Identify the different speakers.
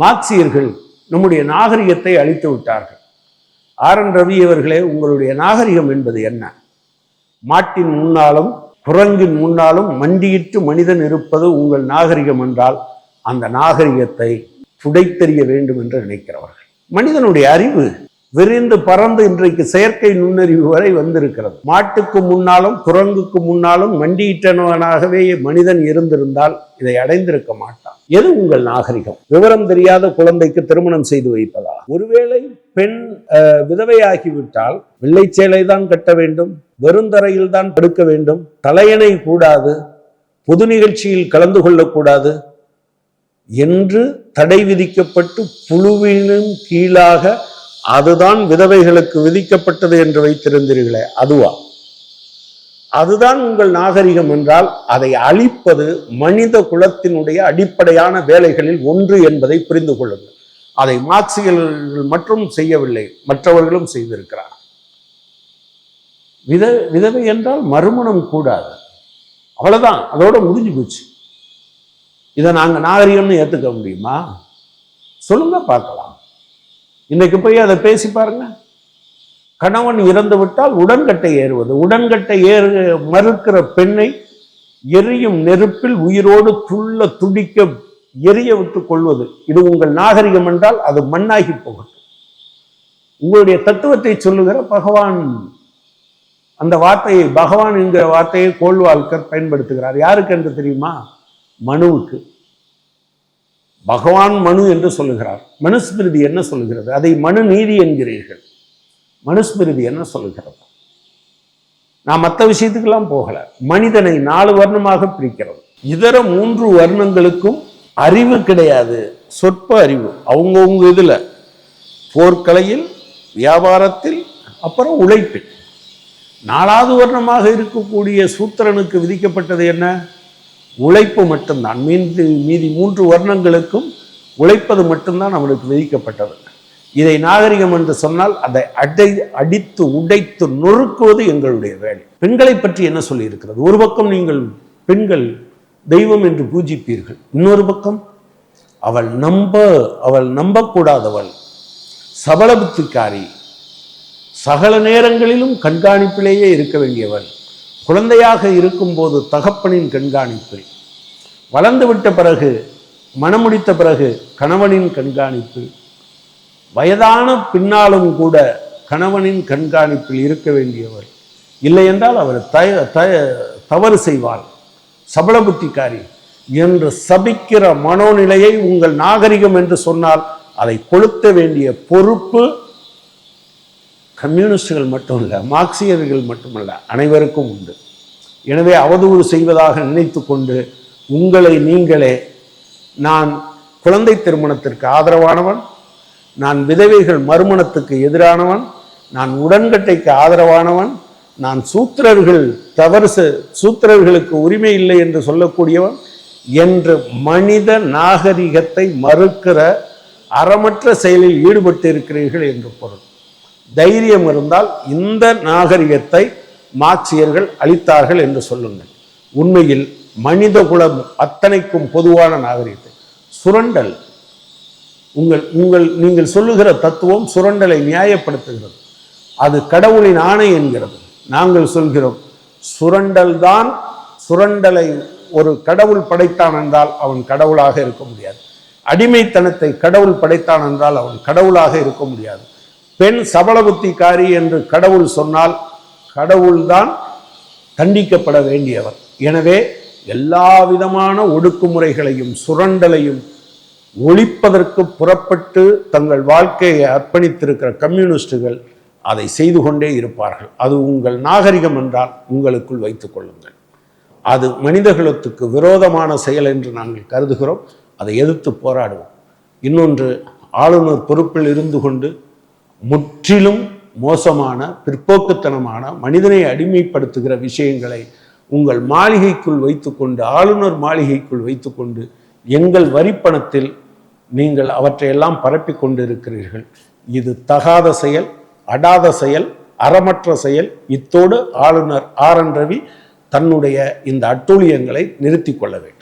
Speaker 1: மார்க்சியர்கள் நம்முடைய நாகரிகத்தை அழித்து விட்டார்கள். ஆர். என். ரவி அவர்களே உங்களுடைய நாகரிகம் என்பது என்ன? மாட்டின் முன்னாலும் குரங்கின் முன்னாலும் மண்டியிட்டு மனிதன் இருப்பது உங்கள் நாகரிகம் என்றால் அந்த நாகரிகத்தை துடைத்தெறிய வேண்டும் என்று நினைக்கிறவர்கள். மனிதனுடைய அறிவு விரிந்து பறந்து இன்றைக்கு செயற்கை நுண்ணறிவு வரை வந்திருக்கிறது. மாட்டுக்கு முன்னாலும் குரங்குக்கு முன்னாலும் மண்டியிட்டனவனாகவே மனிதன் இருந்திருந்தால் இதை அடைந்திருக்க மாட்டான். எது உங்கள் நாகரிகம்? விவரம் தெரியாத குழந்தைக்கு திருமணம் செய்து வைப்பதா? ஒருவேளை பெண் அஹ், விதவையாகிவிட்டால் வெள்ளை சேலை தான் கட்ட வேண்டும் வெறுந்தரையில் தான் படுக்க வேண்டும் தலையணை கூடாது பொது நிகழ்ச்சியில் கலந்து கொள்ளக்கூடாது என்று தடை விதிக்கப்பட்டு புழுவினும் கீழாக அதுதான் விதவைகளுக்கு விதிக்கப்பட்டது என்று வைத்திருந்தீர்களே அதுவா? அதுதான் உங்கள் நாகரிகம் என்றால் அதை அழிப்பது மனித குலத்தினுடைய அடிப்படையான வேலைகளில் ஒன்று என்பதை புரிந்து கொள்ளுங்கள். அதை மார்க்சியர்கள் மட்டும் செய்யவில்லை மற்றவர்களும் செய்திருக்கிறார். வித விதவை என்றால் மறுமணம் கூடாது. அவ்வளவுதான் அதோட முடிஞ்சு போச்சு. இதை நாங்கள் நாகரிகம்னு ஏற்றுக்க முடியுமா? சொல்லுங்க பார்க்கலாம். இன்னைக்கு போய் அதை பேசி பாருங்க. கணவன் இறந்து விட்டால் உடன்கட்டை ஏறுவது. உடன்கட்டை ஏறு மறுக்கிற பெண்ணை எரியும் நெருப்பில் உயிரோடு துள்ள துடிக்க எரிய விட்டு கொள்வது. இது உங்கள் நாகரிகம் என்றால் அது மண்ணாகி போகட்டும். உங்களுடைய தத்துவத்தை சொல்லுகிற பகவான் அந்த வார்த்தையை பகவான் என்கிற வார்த்தையை கோல்வால்கர் பயன்படுத்துகிறார். யாருக்கு என்று தெரியுமா? மனுவுக்கு. பகவான் மனு என்று சொல்லுகிறார். மனுஸ்மிருதி என்ன சொல்லுகிறது? அதை மனு நீதி என்கிறீர்கள். மனுஸ்மிருதி என்ன சொல்லுகிறது? நான் மற்ற விஷயத்துக்கெல்லாம் போகல. மனிதனை நாலு வர்ணமாக பிரிக்கிறது இதர மூன்று வர்ணங்களுக்கும் அறிவு கிடையாது. சொற்ப அறிவு. அவங்கவுங்க இதுல போர்க்கலையில் வியாபாரத்தில் அப்புறம் உழைப்பில். நாலாவது வர்ணமாக இருக்கக்கூடிய சூத்திரனுக்கு விதிக்கப்பட்டது என்ன? உழைப்பு மட்டும்தான். மீந்து மீதி மூன்று வர்ணங்களுக்கும் உழைப்பது மட்டும்தான் நம்மளுக்கு விதிக்கப்பட்டது. இதை நாகரிகம் என்று சொன்னால் அதை அடை அடித்து உடைத்து நொறுக்குவது எங்களுடைய வேலை. பெண்களை பற்றி என்ன சொல்லியிருக்கிறது? ஒரு பக்கம் நீங்கள் பெண்கள் தெய்வம் என்று பூஜிப்பீர்கள். இன்னொரு பக்கம் அவள் நம்ப அவள் நம்பக்கூடாதவள் சபலபுத்திக்காரி சகல நேரங்களிலும் கண்காணிப்பிலேயே இருக்க வேண்டியவள். குழந்தையாக இருக்கும்போது தகப்பனின் கண்காணிப்பில் வளர்ந்து விட்ட பிறகு மணமுடித்த பிறகு கணவனின் கண்காணிப்பில் வயதான பின்னாலும் கூட கணவனின் கண்காணிப்பில் இருக்க வேண்டியவர். இல்லை என்றால் அவர் தய தய தவறு செய்வார். சபல புத்திக்காரி என்று சபிக்கிற மனோநிலையை உங்கள் நாகரிகம் என்று சொன்னால் அதை கொளுத்த வேண்டிய பொறுப்பு கம்யூனிஸ்டுகள் மட்டும் இல்லை மார்க்சியர்கள் மட்டுமல்ல அனைவருக்கும் உண்டு. எனவே அவதூறு செய்வதாக நினைத்து கொண்டு உங்களை நீங்களே நான் குழந்தை திருமணத்திற்கு ஆதரவானவன் நான் விதவைகள் மறுமணத்துக்கு எதிரானவன் நான் உடன்கட்டைக்கு ஆதரவானவன் நான் சூத்திரர்கள் தவறு சூத்திரர்களுக்கு உரிமை இல்லை என்று சொல்லக்கூடியவன் என்று மனித நாகரிகத்தை மறுக்கிற அறமற்ற செயலில் ஈடுபட்டு இருக்கிறீர்கள் என்று பொருள். தைரியம் இருந்தால் இந்த நாகரிகத்தை மார்க்சியர்கள் அளித்தார்கள் என்று சொல்லுங்கள். உண்மையில் மனித குலம் அத்தனைக்கும் பொதுவான நாகரிகத்தை. சுரண்டல். உங்கள் உங்கள் நீங்கள் சொல்லுகிற தத்துவம் சுரண்டலை நியாயப்படுத்துகிறது. அது கடவுளின் ஆணை என்கிறது. நாங்கள் சொல்கிறோம் சுரண்டல் தான் சுரண்டலை ஒரு கடவுள் படைத்தான் என்றால் அவன் கடவுளாக இருக்க முடியாது. அடிமைத்தனத்தை கடவுள் படைத்தான் என்றால் அவன் கடவுளாக இருக்க முடியாது. பெண் சபல புத்திக்காரி என்று கடவுள் சொன்னால் கடவுள்தான் தண்டிக்கப்பட வேண்டியவர். எனவே எல்லா விதமான ஒடுக்குமுறைகளையும் சுரண்டலையும் ஒழிப்பதற்கு புறப்பட்டு தங்கள் வாழ்க்கையை அர்ப்பணித்திருக்கிற கம்யூனிஸ்டுகள் அதை செய்து கொண்டே இருப்பார்கள். அது உங்கள் நாகரிகம் என்றால் உங்களுக்குள் வைத்துக் கொள்ளுங்கள். அது மனிதகுலத்துக்கு விரோதமான செயல் என்று நாங்கள் கருதுகிறோம். அதை எதிர்த்து போராடுவோம். இன்னொன்று ஆளுநர் பொறுப்பில் இருந்து கொண்டு முற்றிலும் மோசமான பிற்போக்குத்தனமான மனிதனை அடிமைப்படுத்துகிற விஷயங்களை உங்கள் மாளிகைக்குள் வைத்துக்கொண்டு ஆளுநர் மாளிகைக்குள் வைத்துக்கொண்டு எங்கள் வரிப்பணத்தில் நீங்கள் அவற்றையெல்லாம் பரப்பிக் கொண்டிருக்கிறீர்கள். இது தகாத செயல் அடாத செயல் அறமற்ற செயல். இத்தோடு ஆளுநர் ஆர் என் ரவி தன்னுடைய இந்த அட்டூழியங்களை நிறுத்திக் கொள்ள வேண்டும்.